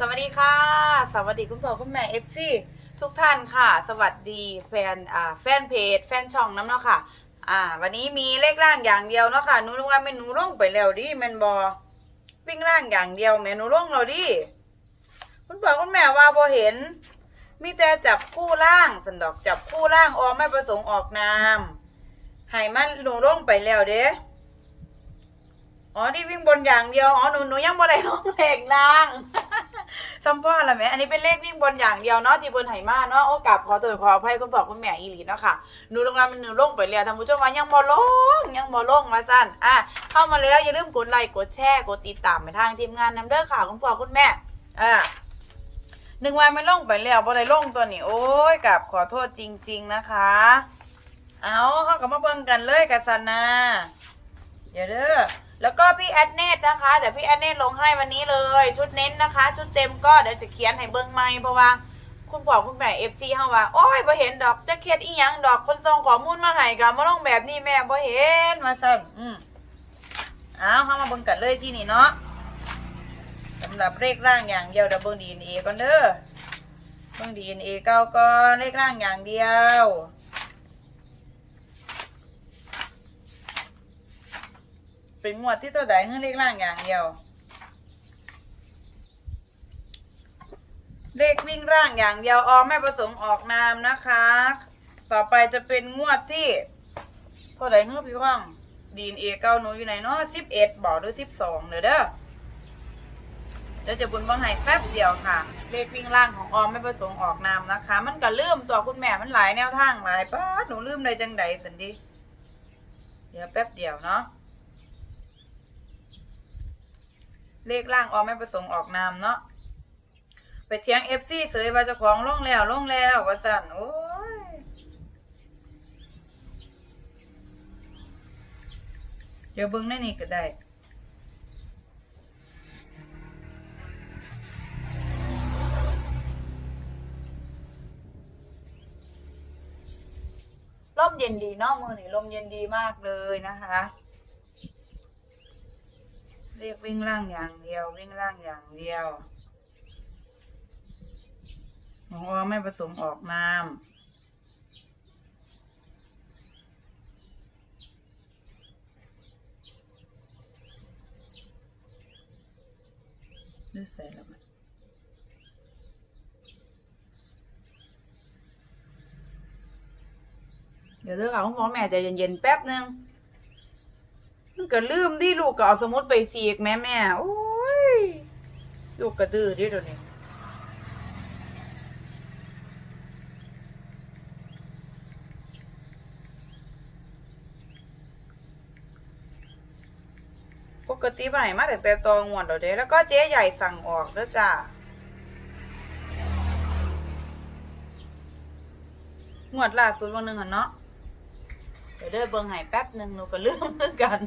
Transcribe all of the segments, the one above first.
สวัสดีค่ะ สวัสดีคุณพ่อคุณแม่เอฟซีทุกท่านค่ะ สวัสดีแฟนอ่าแฟนเพจแฟนช่องน้ำเนาะค่ะ อ่า วันนี้มีเลขร่างอย่างเดียวเนาะค่ะหนูรู้ว่าแม่นูลงไปแล้วดิแม่นบอวิ่งร่างอย่างเดียวแม่นูลงแล้วดิคุณพ่อคุณแม่ว่าพอเห็น มีแต่จับคู่ล่างสันดอกจับคู่ล่างออกไม่ประสงค์ออกนามให้มันหนูลงไปแล้วเด้อ๋อนี่วิ่งบนอย่างเดียวอ๋อหนูหนูยังบ่ได้ลงเลขนาง ซัมพ่อละแม่ อันนี้เป็นเลขวิ่งบนอย่างเดียวเนาะที่บนไหมาเนาะโอ้กลับขอตัวขออภัยคุณพ่อคุณแม่อีหลีเนาะค่ะหนูลงงานมันหนูลงไปแล้วท่านผู้ชมว่ายังบ่ลงยังบ่ลงมาสั้นอะเข้ามาแล้วอย่าลืมกดไลค์กดแชร์กดติดตามไปทางทีมงานนำเด้อค่ะคุณพ่อคุณแม่อะหนึ่งวันไม่ลงไปแล้วบ่ได้ลงตัวนี้โอ้ยกลับขอโทษจริง ๆนะคะ เอาเขาก็มาเบิ่งกันเลยกับสันนา เดี๋ยวเด้อ แล้วก็ พี่แอดเนตนะคะ เดี๋ยวพี่แอดเนตลงให้วันนี้เลย ชุดเน้นนะคะ ชุดเต็มก็เดี๋ยวจะเขียนให้เบิ้งใหม่เพราะว่าคุณบอกคุณแม่เอฟซีเฮาว่าโอ้ยบ่เห็นดอกจะเขียนอีหยังดอกเพิ่นส่งข้อมูลมาให้ก็มาลงแบบนี้แม่บ่เห็นมาสั่นอืมเอาเฮามาเบิ่งกันเลยที่นี่เนาะสำหรับเลขร่างอย่างเดียวเดี๋ยวเบิ่ง DNA ก่อนเด้อเบิ่ง DNA เก้าก่อนเลขร่างอย่างเดียว เป็นงวดที่ตัวใดเงื่อเลขล่างอย่างเดียว เลขวิ่งร่างอย่างเดียวออมไม่ประสงค์ออกนามนะคะ ต่อไปจะเป็นงวดที่เท่าไหร่เงื่อพี่ว่างดีนเอเก้าหนูอยู่ไหนเนาะสิบเอ็ดบอกหรือสิบสองเด้อเด้อเดี๋ยวจะบุญบังไห้แป๊บเดียวค่ะ เลขวิ่งร่างของออมไม่ประสงค์ออกนามนะคะ มันก็ลืมตัวคุณแม่มันหลายแนวทางหลายป้าหนูลืมเลยจังใดสันดิเดี๋ยวแป๊บเดียวเนาะ เลขล่างออกไม่ประสงค์ออกนามเนาะไปเทียงเอฟซีเสยว่าเจ้าของลงแล้วลงแล้วว่าสั่นโอ้ยเดี๋ยวเบิ้งในนี่ก็ได้ลมเย็นดีเนาะมือนี่ลมเย็นดีมากเลยนะคะ เรียกวิ่งล่างอย่างเดียว วิ่งล่างอย่างเดียวหมออไม่ผสมออกนามดูใส่แล้วมันเดี๋ยวเลิกเอาคุณพ่อแม่ใจเย็นๆแป๊บนึง มันก็ลืมที่ลูกก็เอาสมุดไปสีกแม่แม่โอ้ยลูกกระดื้อดิเดี๋ยวนี้ปกติไปมาแต่แต่ตองวดเดี๋ยวเด้แล้วก็เจ๊ใหญ่สั่งออกแล้วจ้างวดล่าสุดวันหนึ่งอะเนาะ เดี๋ยวเด้อเบิ่งหายแป๊บหนึ่งหนูก็ลืมเหมือนกัน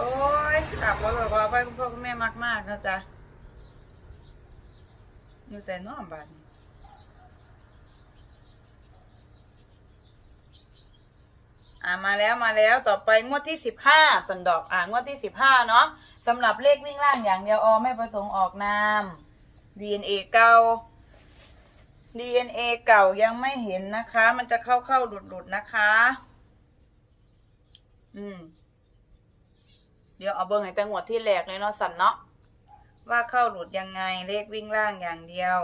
โอ้ยกลับว่าแบบว่าไปคุณพ่อคุณแม่มากมากๆนะจ๊ะอยู่ใส่น้อมบาดนี้อ่ามาแล้วมาแล้วต่อไปงวดที่สิบห้าสันดอกอ่างวดที่สิบห้าเนาะสำหรับเลขวิ่งล่างอย่างเดียวออไม่ประสงค์ออกนาม DNA เก่า DNA เก่ายังไม่เห็นนะคะ มันจะเข้าเข้าหลุดหลุดนะคะ อืม เดี๋ยวเอาเบิ้งให้แต่งวดที่แรกเลยเนาะสันเนาะว่าเข้าหลุดยังไงเลขวิ่งล่างอย่างเดียว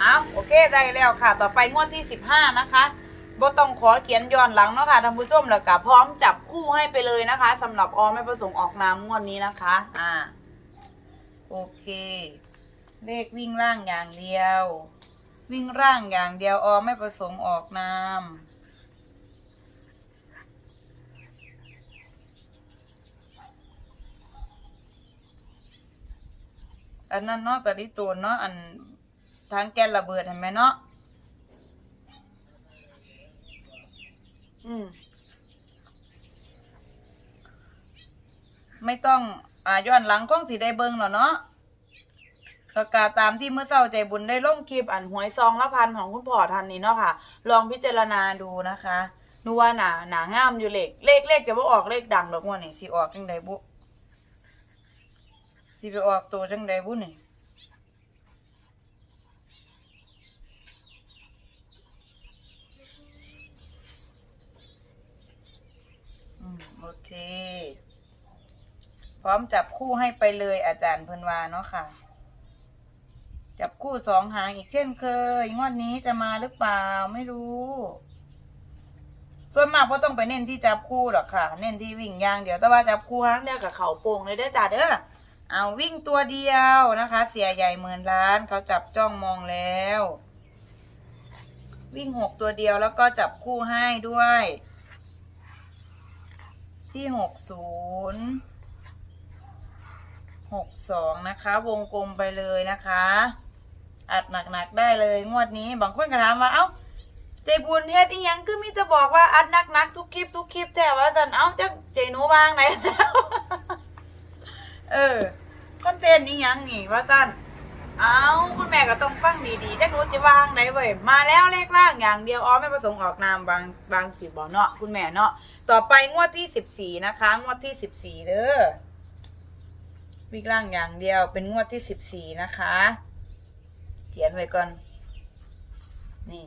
เอาโอเคได้แล้วค่ะ ต่อไปงวดที่สิบห้านะคะ บ่ต้องขอเขียนย้อนหลังเนาะค่ะท่านผู้ชมแล้วก็พร้อมจับคู่ให้ไปเลยนะคะสำหรับออไม่ประสงค์ออกนามงวดนี้นะคะ อ่า โอเค เลขวิ่งร่างอย่างเดียว วิ่งร่างอย่างเดียวออไม่ประสงค์ออกนามอันนั้นเนาะตะลิตูนเนาะอันทางแกนระเบิดเห็นไหมเนาะ อืมไม่ต้อง อ่าย้อนหลังคงสิได้เบิงแล้วเนาะประกาศตามที่เมื่อเช้าใจบุญได้ลงคลิปอันหวยซองละพันของคุณพ่อทันนี้เนาะค่ะ ลองพิจารณาดูนะคะนูว่าหนาหนางามอยู่เลขเลขเลขจะบ่ออกเลขดังดอกว่านี่สิออกจังใดบุสิไปออกตัวจังใดบุนี่ อืมโอ เค พร้อมจับคู่ให้ไปเลยอาจารย์เพิ่นวาเนาะค่ะ จับคู่สองหางอีกเช่นเคย งวดนี้จะมาหรือเปล่าไม่รู้ ส่วนมากก็ต้องไปเน้นที่จับคู่หรอกค่ะ เน้นที่วิ่งยางเดี๋ยวแต่ว่าจับคู่หางเดียวกับเขาโป่งเลยเด้จ้าเด้อเอาวิ่งตัวเดียวนะคะ เสียใหญ่หมื่นล้านเขาจับจ้องมองแล้ว วิ่งหกตัวเดียวแล้วก็จับคู่ให้ด้วย ที่หกศูนย์หกสองนะคะ วงกลมไปเลยนะคะ อัดหนักๆได้เลยงวดนี้บางคนก็ถามว่าเอ้าใจบุญเฮ็ดอีหยังคือมีแต่บอกว่าอัดนักๆทุกคลิปทุกคลิปแต่ว่าสันเอ้าจะใจหนูวางไหนแล้วเออคอนเทนต์นี้ยังนี่ว่าสันเอาคุณแม่ก็ต้อง ดีๆจะหนูจะวางไหนเว้ยมาแล้วเลขล่างอย่างเดียวอ๋อไม่ประสงค์ออกนามบางบางสิบอเนาะคุณแม่เนาะต่อไปงวดที่สิบสี่นะคะ งวดที่สิบสี่เด้อวิ่งล่างอย่างเดียวเป็นงวดที่สิบสี่นะคะ เขียนไว้ก่อน นี่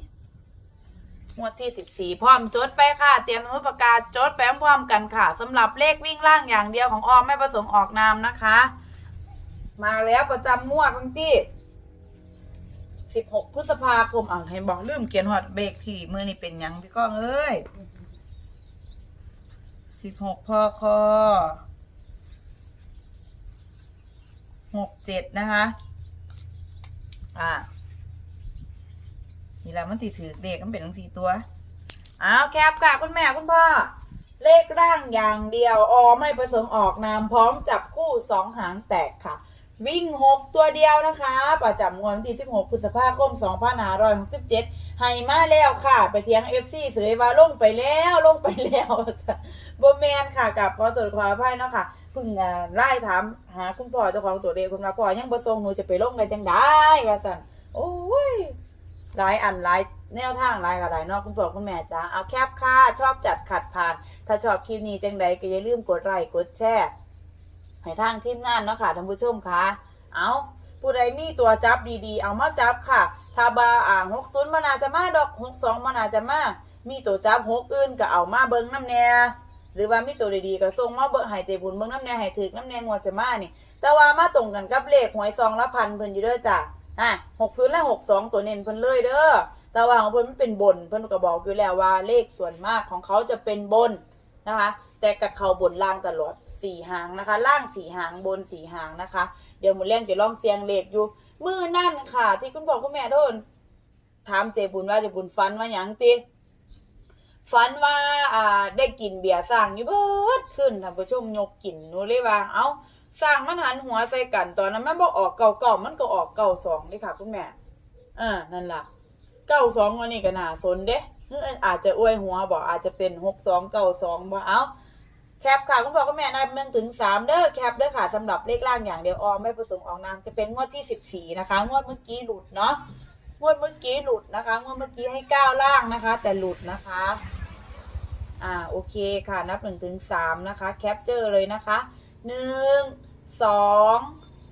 งวดที่สิบสี่พร้อมจดไปค่ะ เตรียมสมุดประกาศจดไปพร้อมกันค่ะสำหรับเลขวิ่งล่างอย่างเดียวของออมไม่ประสงค์ออกนามนะคะ มาแล้วประจำงวดวันที่ สิบหกพฤษภาคมอ่าเห็นบอกลืมเขียนหอดเบรกที่มือนี่เป็นหยังพี่ก้องเอ้ยสิบหกพอคอหกเจ็ดนะคะ อ่านี่แหละมันตีถือเลขมันเป็นทั้งสี่ตัวอ้าวแคปค่ะคุณแม่คุณพ่อ เลขร่างอย่างเดียวอไม่ประสงค์ออกนามพร้อมจับคู่สองหางแตกค่ะ วิ่งหกตัวเดียวนะคะ ประจำงวดวันที่สิบหกพฤษภาคมสองพันห้าร้อยหกสิบเจ็ดให้มาแล้วค่ะ ไปเทียงเอฟซีเสยว่าลงไปแล้วลงไปแล้วโบแมนค่ะกับขอตรวจขออภัยเนาะค่ะเพิ่งไล่ถามหาคุณพ่อเจ้าของตัวเด็กคุณพ่อยังประสงค์หนูจะไปลงได้จังได้ว่าสั่นโอ้ยหลายอันหลายแนวทางหลายกับหลายเนอกคุณพ่อคุณแม่จ้าเอาแคปค่ะชอบจัดขัดผ่าน ถ้าชอบคลิปนี้จังใดก็อย่าลืมกดไลค์กดแชร์ ให้ทางทีมงานเนาะค่ะท่านผู้ชมค่ะ เอาผู้ใดมีตัวจับดีๆ เอามาจับค่ะถ้าบาอ่างหกศูนย์มันาจะมาดอกหกสองมันาจจะมา มีตัวจับหกอื่นก็เอามาเบิ้งน้ำแน่หรือว่ามีตัวดีๆก็ส่งมาเบิ้งให้เจบุญเบิ้งน้ำแน่ให้ถึกน้ำแน่งวดจะมานี่ แต่ว่ามาตรงกันกับเลขหวยซองละพันเพิ่นอยู่เด้อจ้ะอะหกศูนย์และหกสองตัวเน้นเพิ่นเลยเด้อแต่ว่าของเพิ่นมันเป็นบนเพิ่นก็บอกอยู่แล้วว่าเลขส่วนมากของเขาจะเป็นบนนะคะ แต่กับเขาบนล่างตลอด สี่หางนะคะ ล่างสี่หางบนสี่หางนะคะ เดี๋ยวหมูเลี้ยงจะล่องเสียงเลขอยู่มือนั่นค่ะ ที่คุณพ่อคุณแม่โดนถามเจบุญว่าเจบุญฟันว่าหยังติฟันว่าอ่าได้กินเบียร์สร้างอยู่เบิดขึ้นท่านผู้ชมยกกินนูเลยว่าเอ้าสร้างมันหันหัวใส่กันตอนนั้นมันบอกออกเก่าเก่ามันก็ออกเก่าสองนี่ค่ะ คุณแม่เอ่านั่นล่ะเก้าสองวันนี้ก็น่าสนเด้อาจจะอวยหัวบอกอาจจะเป็นหกสองเก้าสองบ่เอา แคปค่ะคุณพ่อคุณแม่นับหนึ่งถึงสามเด้อแคปเด้อค่ะสำหรับเลขล่างอย่างเดียวออมไม่ประสงค์ออกนามจะเป็นงวดที่สิบสี่นะคะ งวดเมื่อกี้หลุดเนาะงวดเมื่อกี้หลุดนะคะงวดเมื่อกี้ให้เก้าล่างนะคะ แต่หลุดนะคะ อ่าโอเคค่ะ นับหนึ่งถึงสามนะคะแคปเจอร์เลยนะคะหนึ่งสอง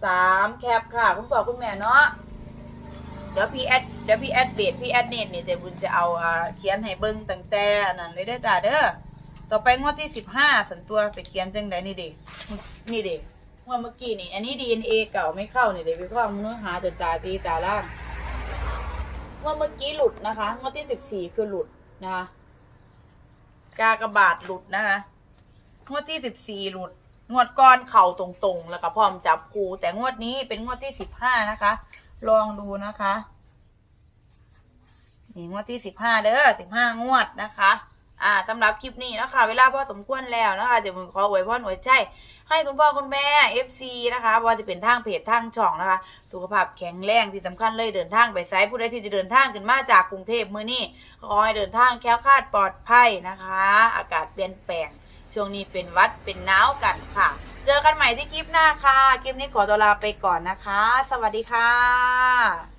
สามแคปค่ะ คุณพ่อคุณแม่เนาะเดี๋ยวพี่แอดเดี๋ยวพี่แอดเบดพี่แอดเน็ตนี่เดี๋ยวบุญจะเอาอ่าเขียนให้เบิ้งตั้งแต่อันนั้นเลยได้อจ้าเด้อ ต่อไปงวดที่สิบห้าสันตัวไปเขียนจังไดนี่เด็นี่เด็งวดเมื่อกี้นี่ อันนี้ดีเอ็นเอเก่าไม่เข้านี่เด็กพี่พ่อมึงหาจนตาตีตาล่างงวดเมื่อกี้หลุดนะคะงวดที่สิบสี่คือหลุดนะคะกากบาทหลุดนะคะงวดที่สิบสี่หลุด งวดก้อนเข่าตรงๆ แล้วก็พร้อมจับคูแต่งวดนี้เป็นงวดที่สิบห้านะคะ ลองดูนะคะนี่งวดที่สิบห้าเด้อสิบห้างวดนะคะ อ่าสำหรับคลิปนี้นะคะ เวลาพอสมควรแล้วนะคะเดี๋ยวผมขออวยพรอวยใจให้คุณพ่อคุณแม่ FC นะคะว่าจะเป็นทางเพจทางช่องนะคะ สุขภาพแข็งแรงที่สำคัญเลยเดินทางไปไซต์ผู้ใดที่จะเดินทางขึ้นมาจากกรุงเทพมือนี้ขอให้เดินทางแคล้วคลาดปลอดภัยนะคะ อากาศเปลี่ยนแปลงช่วงนี้เป็นวัดเป็นหนาวกันค่ะ เจอกันใหม่ที่คลิปหน้าค่ะ คลิปนี้ขอตัวลาไปก่อนนะคะ สวัสดีค่ะ